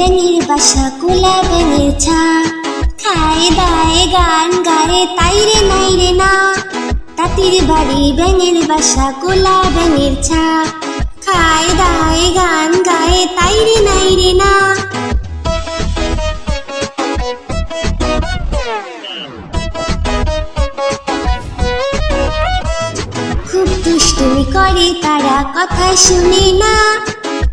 ব্যাঙের বাসা কোলা ব্যাঙের ছা। খায় দায় গান, গায়ে তাই রে নাই রে না। তাঁতির বাড়ি, ব্যাঙের বাসা কোলা ব্যাঙের ছা। খায় দায় গান, গায়ে তাই রে নাই রে না। খুব দুষ্টুমি করে তারা, কথা শুনে না।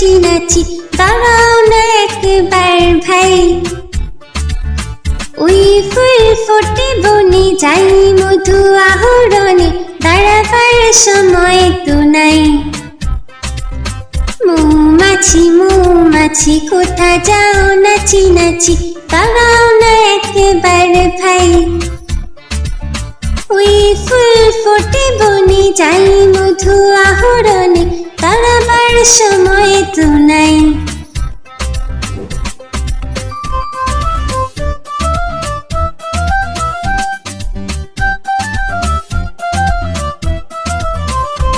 নাচি নাচি দাঁড়াও না একবার ভাই। ওই ফুল ফোটে বনে যাই, মধু আহরণে দাঁড়াবার সময় তো নাই। মৌমাছি মৌমাছি, কোথা যাও নাচি নাচি দাঁড়াও না একবার ভাই। ওই ফুল ফোটে বনে যাই, মধু আহরণে দাঁড়াবার সময় তো নাই।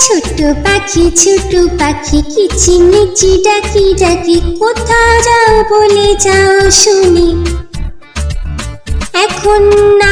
ছোট পাখি ছোট পাখি কিচিমিচি ডাকি ডাকি কোথা যাও বলে যাও শুনি। এখন না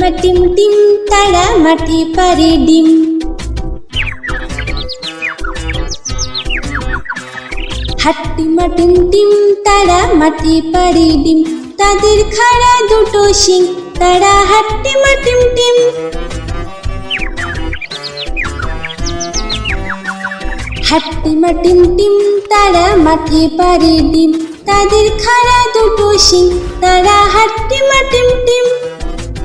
মাটিম টিম তারা মাটি পারে ডিম। হাট্টি মাটিম টিম তারা মাটি পারে ডিম। তাদের খাড়া দুটো তারা হাট্টি মাটিম টিম হাট্টি টিম তারা মাঠে পারে ডিম। তাদের খাড়া দুটো শিং, তারা হাট্টি মাটিম টিম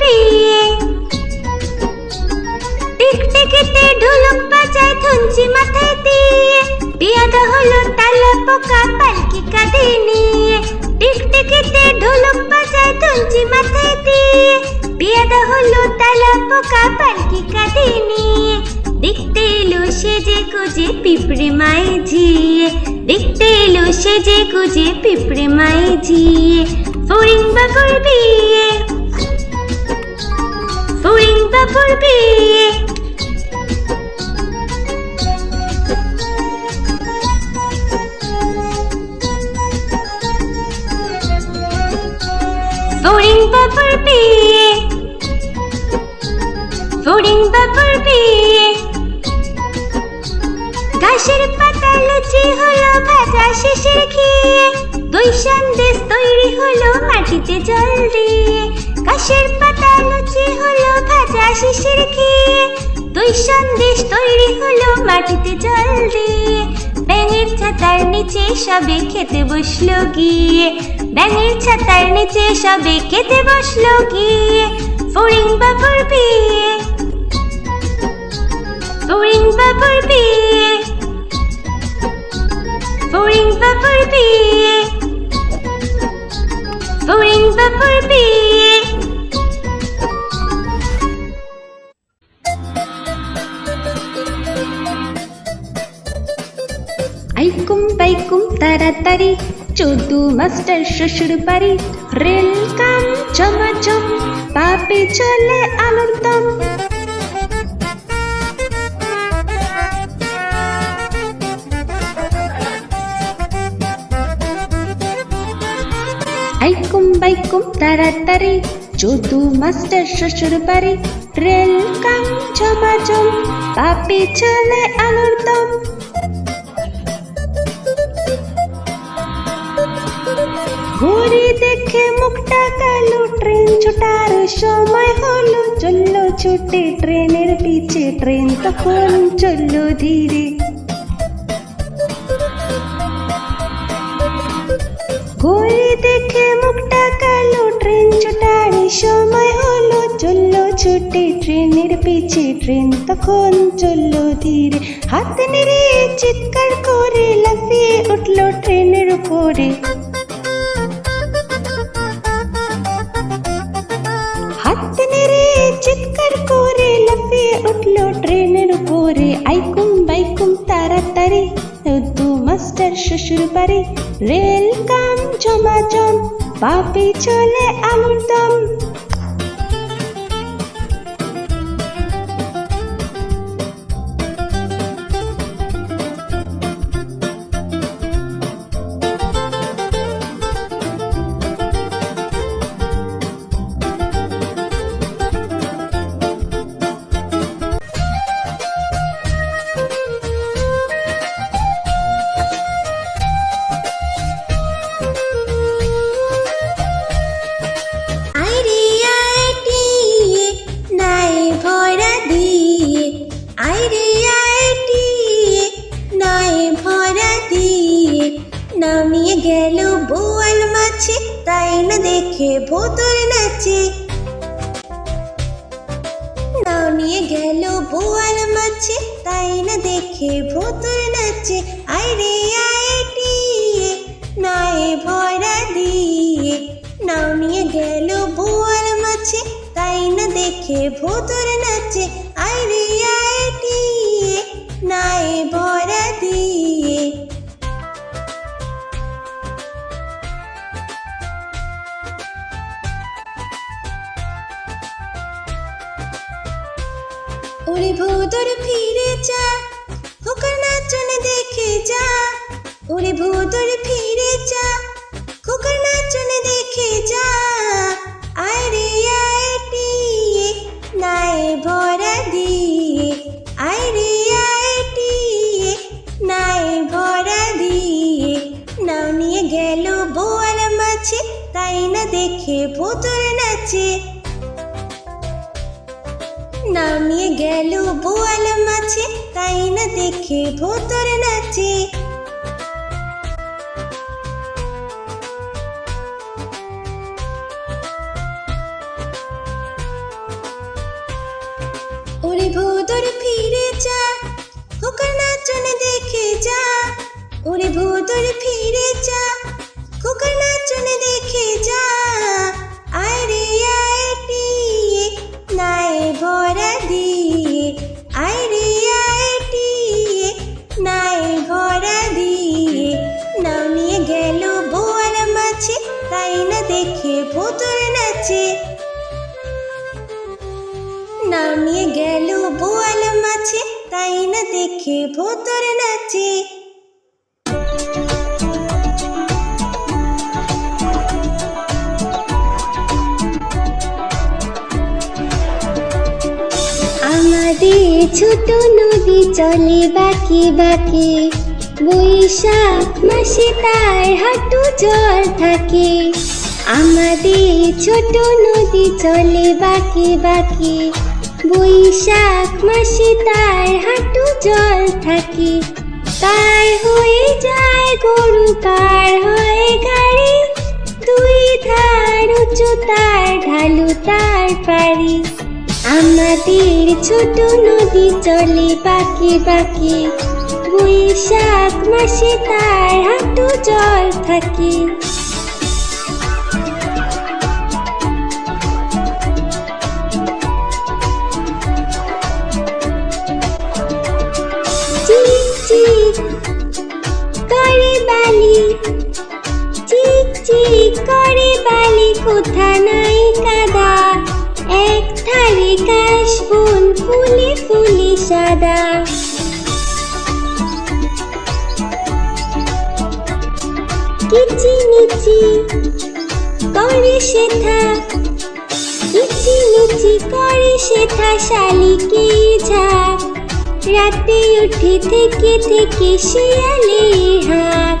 বিয়ে টিকটিকিতে ঢোলক বাজায় ধুনচি মাথায় দিয়ে। বিয়াদা হলো তালা পোকা পালকি কাঁধে নিয়ে। টিকটিকিতে ঢোলক বাজায় ধুনচি মাথায় দিয়ে। বিয়াদা হলো তালা পোকা পালকি কাঁধে নিয়ে। দেখতে এলো সেজে গুজে পিঁপড়ে মায়ে ঝিয়ে। দেখতে এলো সেজে গুজে পিঁপড়ে মায়ে ঝিয়ে। ফড়িং বাবুর বিয়ে বাবুর বিয়ে ফড়িং বাবুর বিয়ে ফড়িং বাবুর ঘাসের পাতা লুচি হলো ভাজা শেষের খেয়ে দুই সন্দেশ তৈরি হলো মাটিতে জল দিয়ে। ঘাসের পাতা লুচি হলো ভাজা শেষের খেয়ে দুই সন্দেশ তৈরি হলো মাটিতে জল দিয়ে। ব্যাঙের ছাতার নিচে সবে খেতে বসল গিয়ে। ব্যাঙের ছাতার নিচে সবে খেতে বসল গিয়ে। ফড়িং বাবুর বিয়ে। ফড়িং বাবুর বিয়ে। ফড়িং বাবুর বিয়ে। ফড়িং বাবুর বিয়ে। তাড়াতাড়ি চোদ্দু মাস্টার শ্বশুর বাড়ি রেল কাম চমাচম পাপে চলে আলোর দম আইকুম বাইকুম তাড়াতাড়ি চোদ্দু মাস্টার শ্বশুর বাড়ি রেল কাম চমাচম পাপে চলে আলোর দম দেখে মুখটা কালো, ট্রেন ছোটার সময় হলো। চলল ছুটে ট্রেনের পিছে ট্রেন, তখন চলল ধীরে। ঘুরি দেখে মুখটা কালো, ট্রেন ছোটার সময় হলো। চলল ছুটে ট্রেনের পিছে ট্রেন, তখন চলল ধীরে। হাত নেড়ে চিৎকার করে লাফিয়ে উঠল ট্রেনের উপরে। মাস্টার শ্বশুর বাড়ি রেল কাম জমাজম পাপি চলে আলুর দম ভোতর নাচে। নাও নিয়ে গেল বোয়াল মাছে, তাই না দেখে ভোতর নাচে। আয় রে আয় টিয়ে, নায়ে ভরা দিয়ে। নাও নিয়ে গেল বোয়াল মাছে, তাই না দেখে ভোতর নাচে দেখে ভোতর নাচে। ওরে ভোদর ফিরে যা, খোকার নাচনে দেখে যা। ওরে ভোদর ফিরে যা, খোকার নাচনে দেখে যা। দেখে ভোতর নাচে। আমাদের ছোট নদী চলে বাকি বাকি। বৈশাখ মাসে তার হাঁটু জল থাকে। আমাদের ছোট নদী চলে বাকি বাকি। বৈশাখ মাসে তার হাঁটু জল থাকে। পার হয়ে যায় গরু পার হয়ে গাড়ি। দুই ধার উঁচু, তার ঢালু, তার পারি আমাদের ছোট নদী চলে বাকি বাকি। বৈশাখ মাসে তার হাঁটু জল থাকে। করে বালি কোথা নাই কাদা? এক ধারে কাশ বন ফুলে ফুলে সাদা। কিচি মিচি করে শেথা কিচি মিচি করে শেথা শালিকে ঝাঁক রাতে উঠে থেকে থেকে শিয়ালে হাঁক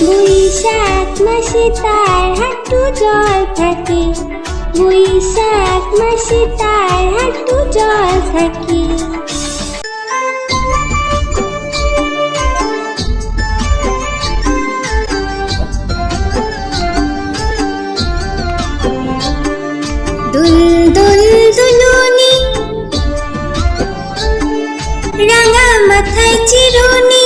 বৈশাখ মাসে তার হাঁটু জল থাকে। বৈশাখ মাসে তার হাঁটু জল থাকে। রাঙা মাথায় চিরুনি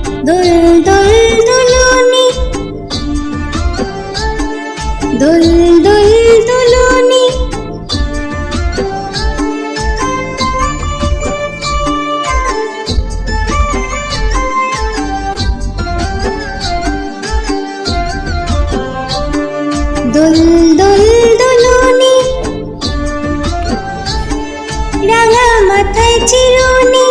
দুল দুল দুলুনি দুল দুল দুলুনি দুল দুল দুলুনি রাঙা মাথায় চিরুনি।